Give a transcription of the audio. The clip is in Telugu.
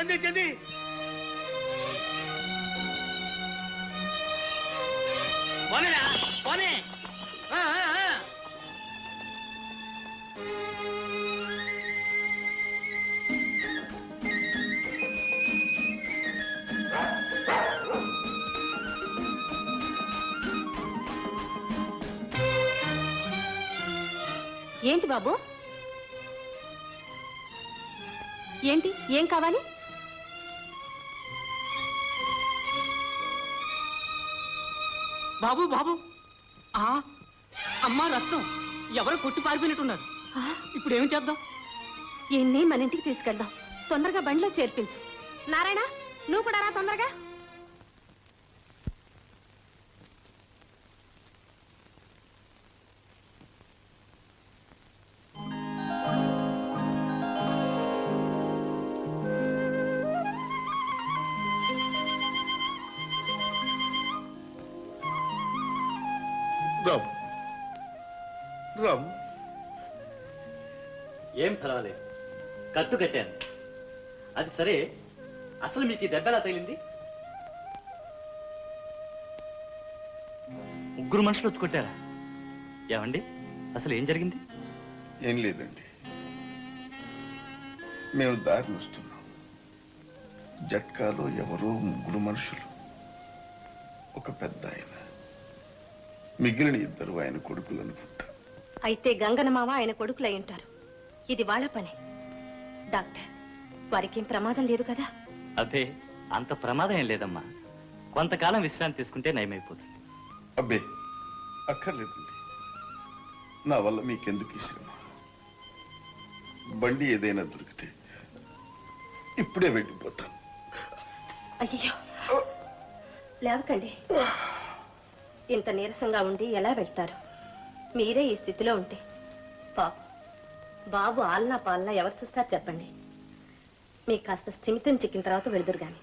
చంది చంది పోనేరా పోనే. ఏంటి బాబు? ఏంటి? ఏం కావాలి? బాబు బాబు. ఆ అమ్మా రక్తం. ఎవరు కొట్టి పారిపోయినట్టున్నారు? ఇప్పుడు ఏం చేద్దాం? ఈయన్ని మన ఇంటికి తీసుకెళ్దాం. తొందరగా బండిలో చేర్పించు. నారాయణ నువ్వు కూడా రా తొందరగా. రామ్. రామ్. ఏం పర్వాలేదు కట్టు కట్టాను. అది సరే అసలు మీకు ఈ దెబ్బ ఎలా తగిలింది? ముగ్గురు మనుషులు వచ్చి కొట్టారా ఏమండి అసలు ఏం జరిగింది? ఏం లేదండి. మేము దారిని వస్తున్నాం. జట్కాలో ఎవరో ముగ్గురు మనుషులు. ఒక పెద్ద ఆయన. మిగిలిన ఇద్దరు ఆయన కొడుకులు అనుకుంటా. అయితే గంగన మామ ఆయన కొడుకులై ఉంటారు. ఇది వాళ్ళ పని. డాక్టర్ వారికేం ప్రమాదం లేదు కదా? అబ్బే అంత ప్రమాదం ఏం లేదమ్మా. కొంతకాలం విశ్రాంతి తీసుకుంటే నయమైపోతుంది. అబ్బే అక్కర్లేదండి. నా వల్ల మీకెందుకు ఈ శ్రమ? బండి ఏదైనా దొరికితే ఇప్పుడే వెళ్ళిపోతాను. అయ్యో లేవకండి. ఇంత నీరసంగా ఉండి ఎలా వెళ్తారు? మీరే ఈ స్థితిలో ఉంటే. పాపం బాబు ఆల్నా పాలనా ఎవరు చూస్తారు చెప్పండి. మీకు కాస్త స్థిమితం చిక్కిన తర్వాత వెళ్దురు గాని.